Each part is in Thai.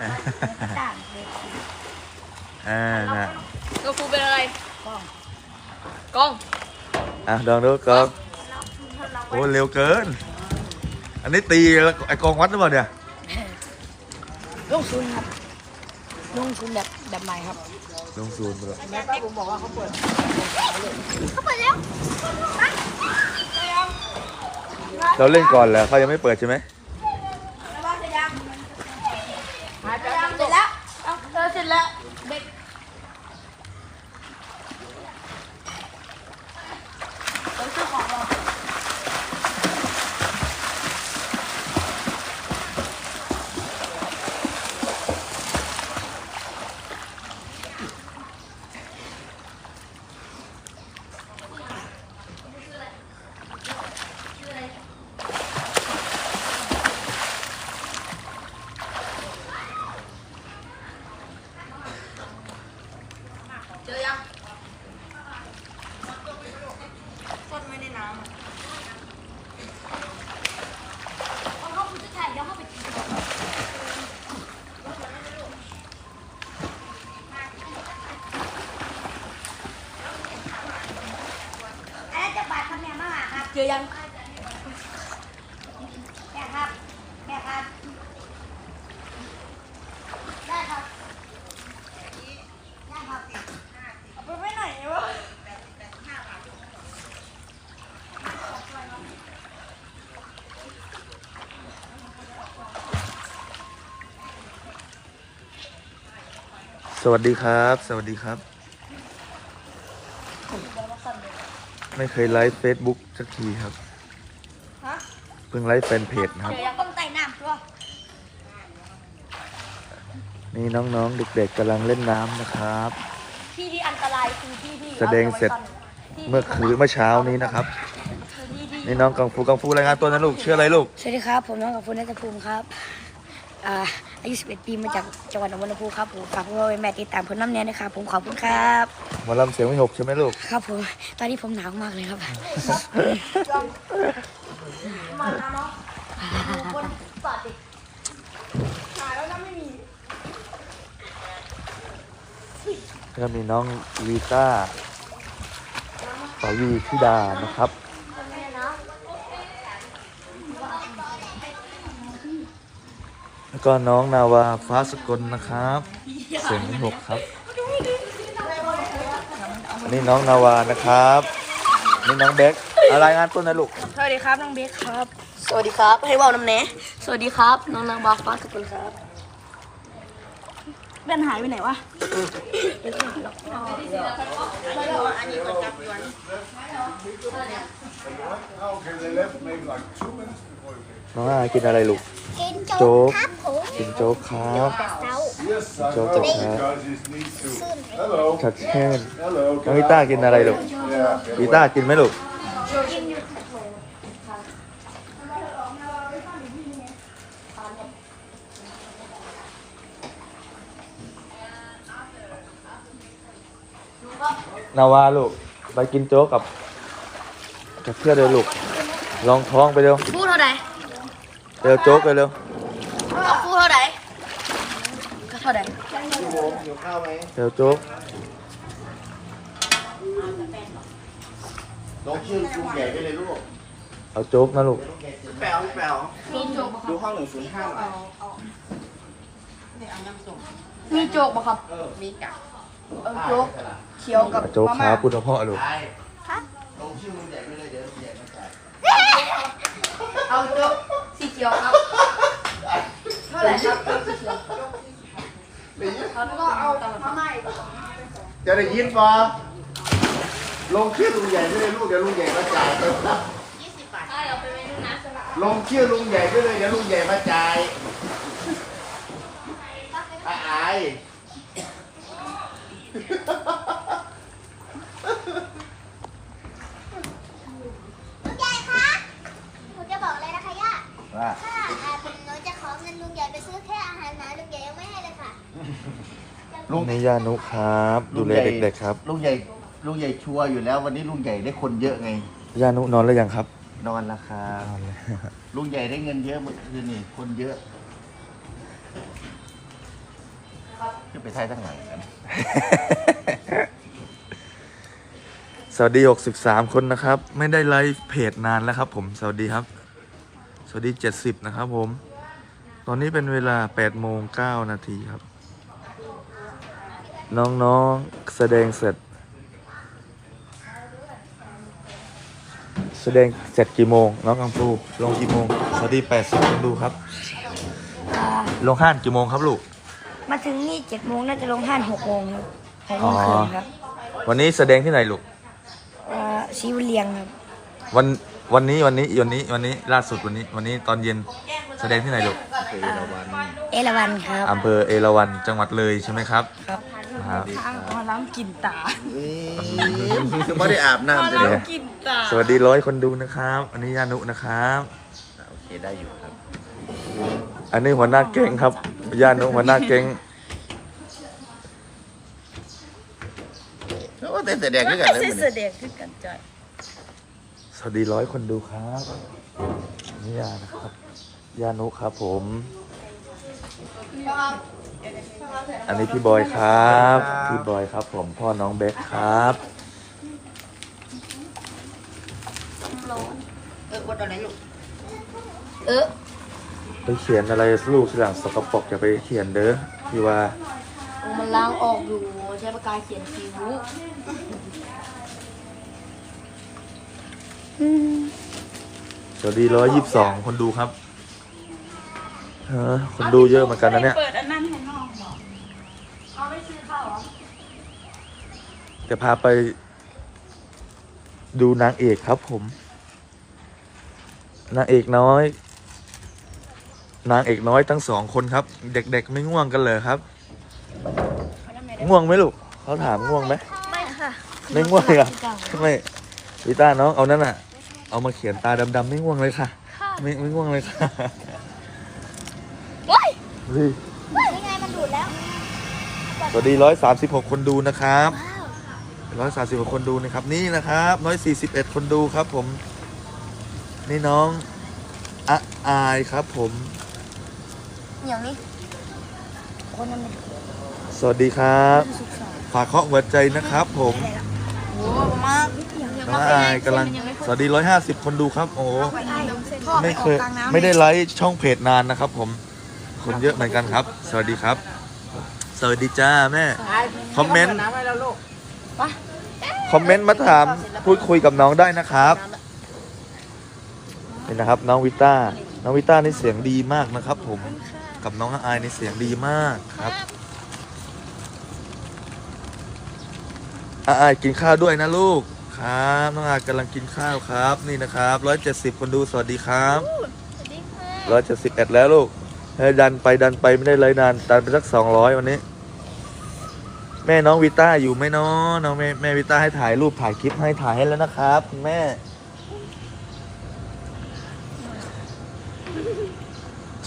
ต่างเด็กอ่านะโกคูเป็นอะไรกล้องกล้องอะลองดูกองโอ้เร็วเกิน อันนี้ตีแล้วไอ้กองวัดหรือเปล่าเนี่ยลงทุนครับลงทุนแบบแบบใหม่ครับลงศูนย์ไปแล้วแม่ป้าผมบอกว่าเขาเปิดเราเล่นก่อนแหละเขายังไม่เปิดใช่ไหม หายไปแล้วเสร็จแล้วเอาเออเสร็จแล้วเด็กต้องซื้อของเรา เจอยัง กดไว้ในน้ำเอาเข้าไปถ่ายเดี๋ยวเข้าไปกินอันนั้นจะบาดครับแม่มากครับ เจอยังแม่ครับแม่ครับ ได้ครับได้ครับเอาไปไว้ไหนวะสวัสดีครับ สวัสดีครับ ไม่เคยไลฟ์เฟซบุ๊ก สักทีครับ ฮะเพิ่งไลฟ์แฟนเพจนะครับ เดี๋ยวต้องใส่น้ำตัวนี่น้องๆ เด็กๆกำลังเล่นน้ำนะครับ ที่ที่อันตรายคือที่ที่แสดงเสร็จ เมื่อคืนเมื่อเช้านี้นะครับ คือที่ที่นี่น้องกังฟูกังฟูรายงานตัวนะลูกชื่ออะไรลูก สวัสดีครับ ผมน้องกับฟุนนัทภูมิครับ อ่า อายุ 11 ปีมาจากจังหวัดหนองบัวลำพูครับผมฝากพ่อแม่ติดตามผลน้ำเนี้ยนะครับผมขอบคุณครับ หมอลำเสียงไม่หกใช่ไหมลูก ครับผมตอนนี้ผมหนาวมากเลยครับแล้วก็มีน้องวีต้าสาวีธิดานะครับ แล้วก็น้องนาวาฟ้าสกลนะครับ เสียงไม่หกครับอันนี้น้องนาวานะครับนี่น้องเบคอะไรายงานต้นนะลูกสวัสดีครับน้องเบคครับ สวัสดีครับ ให้ว่าวน้ำเนสวัสดีครับ น้องนางบาฟ้าสกุลครับเบนหายไปไหนวะ Okay, they left maybe like two minutes before you came. น้องอากินอะไรลูก กินโจ๊โจ๊กกครับผม กินโจ๊กครับแต่เช้า Yes, I Joe, know, Joe, huh? because you need to. Hello. ชัดเช่น Hello. น้องวิต้ากินอะไรลูก Yeah. วิต้ากินไหมลูกนาวาลูกไปกินโจ๊กกับกับเพื่อนเร็วลูกลองท้องไปเร็วฟูเท่าไหร่เร็วโจ๊กไปเร็ว เอาฟูเท่าไหร่เท่าไหร่ เร็วโจ๊กลงชื่อลุงใหญ่ไปเลยลูกเอาโจ๊กนะลูกแปลวแปลวดูห้องหนึ่งศูนย์ห้าหน่อยมีโจ๊กป่ะครับ มีกับเอาโจ๊กเขียวกับโจ๊กขาพูดเพราะๆลูกใช่ลงชื่อลุงใหญ่ไปเลยเดี๋ยวลุงใหญ่มาจ่ายเอาโจ๊กสีเขียวครับเท่าไหร่ครับโจ๊กสีเขียวเขาก็เอามาใหม่ จะได้ยินปะลงชื่อลุงใหญ่ไปเลยลูกเดี๋ยวลุงใหญ่มาจ่ายยี่สิบบาทลงชื่อลุงใหญ่ไปเลยเดี๋ยวลุงใหญ่มาจ่ายอาอาย ลุงใหญ่คะหนูจะบอกเลยนะคะย่า ว่า ถ้าอ่าผมหนูจะขอเงินลุงใหญ่ไปซื้อแค่อาหารหมาลุงใหญ่ยังไม่ให้เลยค่ะ ลุงนี่ยานุครับ ดูแลเด็กๆครับ ลุงใหญ่ลุงใหญ่ชัวร์อยู่แล้ว วันนี้ลุงใหญ่ได้คนเยอะไงยานุนอนแล้วยังครับ นอนแล้วครับลุงใหญ่ได้เงินเยอะเมื่อคืนนี่คนเยอะไปไทยทั้งหลังกันสวัสดี63 คนนะครับ ไม่ได้ไลฟ์เพจนานแล้วครับ ผมสวัสดีครับ สวัสดี 70 นะครับผม ตอนนี้เป็นเวลา8โมง9นาทีครับ น้องๆ แสดงเสร็จ แสดงเสร็จกี่โมง น้องกังฟูลงกี่โมงสวัสดี80คนดูครับ ลงห้านกี่โมงครับลูก มาถึงนี่เจ็ดโมงน่าจะลงห้านหกโมงครับหกโมงครึ่งครับ วันนี้แสดงที่ไหนลูกเอ่อชีวเลียงครับ วันวันนี้วันนี้วันนี้วันนี้ล่าสุดวันนี้ วันนี้ตอนเย็นแสดงที่ไหนลูกคือระวันเอราวันครับอำเภอเอราวัณจังหวัดเลยใช่ไหมครับ ครับ ครับ ทางมาล้างกลิ่นตาไม่ได้อาบน้ำจะเดี๋เลยยวกลิ่นตาสวัสดีร้อยคนดูนะครับ อันนี้ยานุนะครับ โอเคได้อยู่ครับ อันนี้หัวหน้าเก่งครับยานุหัวหน้าเก่งแล้วว่าแต่แต่แดงด้วยกันเลยเสมันเสด็จขึ้นกันจอยสวัสดีร้อยคนดูครับนี่ยานะครับ ยานุครับผม อันนี้พี่บอยครับ พี่บอยครับ ผมพ่อน้องเบคครับเออกดอะไรลูก เออ ไปเขียนอะไรลูกทีหลังสกปรกอย่าไปเขียนเด้อพี่ว่า มันล้างออกอยู่ใช้ปากกาเขียนคิ้วสวัสดีร้อยยี่สิบสองคนดูครับ เออคนดูเยอะเหมือนกันนะเนี่ย เปิดอันนั้นให้น้องบอกเอาไม่ซื้อข้าวเหรอจะพาไปดูนางเอกครับผม นางเอกน้อย นางเอกน้อยทั้งสองคนครับ เด็กๆไม่ง่วงกันเลยครับง่วงไหมลูกเขาถามง่วงไหมไม่ค่ะไม่ง่วงเลยเหรอไม่วิต้าน้องเอานั่นอะ เอามาเขียนตาดำๆไม่ง่วงเลยค่ะ ไม่ไม่ง่วงเลยค่ะเฮ้ยนี่ไงมันดูดแล้วสวัสดีร้อยสามสิบหกคนดูนะครับร้อยสามสิบหกคนดูนะครับ นี่นะครับร้อยสี่สิบเอ็ดคนดูครับ ผม นี่น้องอะอายครับ ผมอย่างนี้คนนั้นเป็นสวัสดีครับฝากเคาะหัวใจนะครับ ผมโอ้มาน้องอะอายกำลังสวัสดีร้อยห้าสิบคนดูครับ โอ้พ่อไม่เคยออกกลางน้ำไม่ได้ไลฟ์ช่องเพจนานนะครับ ผม คนเยอะเหมือนกันครับ สวัสดีครับ สวัสดีจ้าแม่ คอมเมนต์คอมเมนต์มาถามพูดคุยกับน้องได้นะครับนี่นะครับน้องวิต้า น้องวิต้านี่เสียงดีมากนะครับ ผม กับน้องอายนี่เสียงดีมากครับอาอายกินข้าวด้วยนะลูกครับ น้องอายกำลังกินข้าวครับ นี่นะครับร้อยเจ็ดสิบคนดูสวัสดีครับร้อยเจ็ดสิบเอ็ดแล้วลูกเฮ้ย ดันไปดันไปไม่ได้เลยนานดันไปสักสองร้อยวันนี้ แม่น้องวิต้าอยู่ไหมน้องน้องแม่แม่วิต้าให้ถ่ายรูปถ่ายคลิปให้ถ่ายให้แล้วนะครับคุณแม่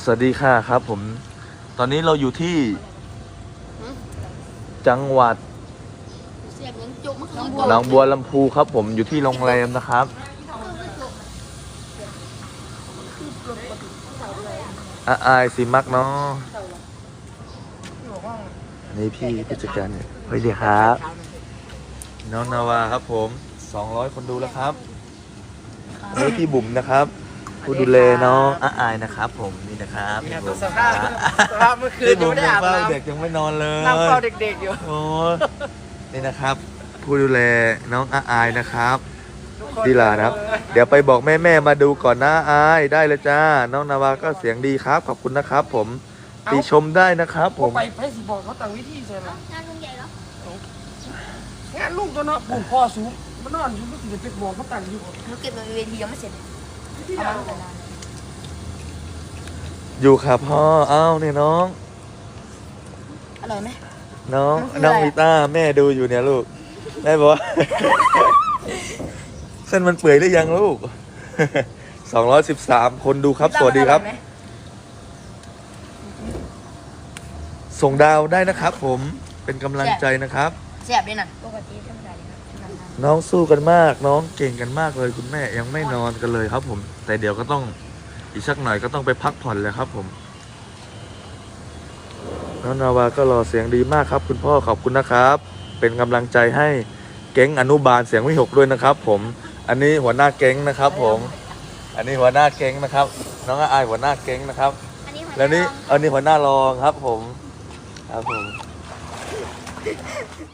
สวัสดีค่ะครับ ผม ตอนนี้เราอยู่ที่ จังหวัดเสียบยังจุกมากหนองบัวลำพูครับ ผมอยู่ที่โรงแรมนะครับ อาอายสิมักเนาะนี่พี่ผู้จัดการเนี่ยสวัสดีครับ น้องนาวาครับผม 200 คนดูแล้วครับนี่พี่บุ๋มนะครับ ผู้ดูแลน้องอาอายนะครับ ผมนี่นะครับพี่บุ๋มสภาพสภาพเมื่อคืนพี่ยังบุ๋มไม่ได้ยังอาบเฝ้าน้ำเด็กยังไม่นอนเลยนั่งเฝ้าเด็กๆอยู่โอ้นี่นะครับ ผู้ดูแลน้องอาอายนะครับทุกคน ดีลานะครับ เดี๋ยวไปบอกแม่แม่ๆมาดูก่อนนะอายได้เลยจ้า น้องนาวาก็เสียงดีครับ ขอบคุณนะครับ ผมติชมได้นะครับ ผมไปไปสิบอกเขาต่างวิธีใช่ไหมงานลุงใหญ่เหรองานลูกตัวเนาะปลูกพ่อสูงมันนอนอยู่ก็สิจะไปบอกเขาต่างอยู่หนูเก็บในเวทียังไม่เสร็จเลยเอามาตั้งแต่นานอยู่ครับพ่อเอ้าเนี่ยน้องอร่อยไหมน้องมันคืออะไรน้องวิต้าแม่ดูอยู่เนี่ยลูกแม่บอกว่าเส้นมันเปื่อยหรือยังลูก213คนดูครับ สวัสดีครับออยไหมส่งดาวได้นะครับผม เป็นกำลังใจนะครับ เสียบเลยน่ะปกติธรรมดาเลยครับน้องสู้กันมาก น้องเก่งกันมากเลยคุณแม่ยังไม่นอนกันเลยครับ ผม แต่เดี๋ยวก็ต้องอีกสักหน่อยก็ต้องไปพักผ่อนเลยครับ ผมน้องนาวาก็รอเสียงดีมากครับ คุณพ่อขอบคุณนะครับ เป็นกำลังใจให้เก๊งอนุบาลเสียงวิหกด้วยนะครับ ผม อันนี้หัวหน้าเก๊งนะครับ ผม อันนี้หัวหน้าเก๊งนะครับ น้องอายหัวหน้าเก๊งนะครับ อันนี้หัวหแล้วนี่น้าอันนี้หัวหน้ารองครับ ผม ครับผมร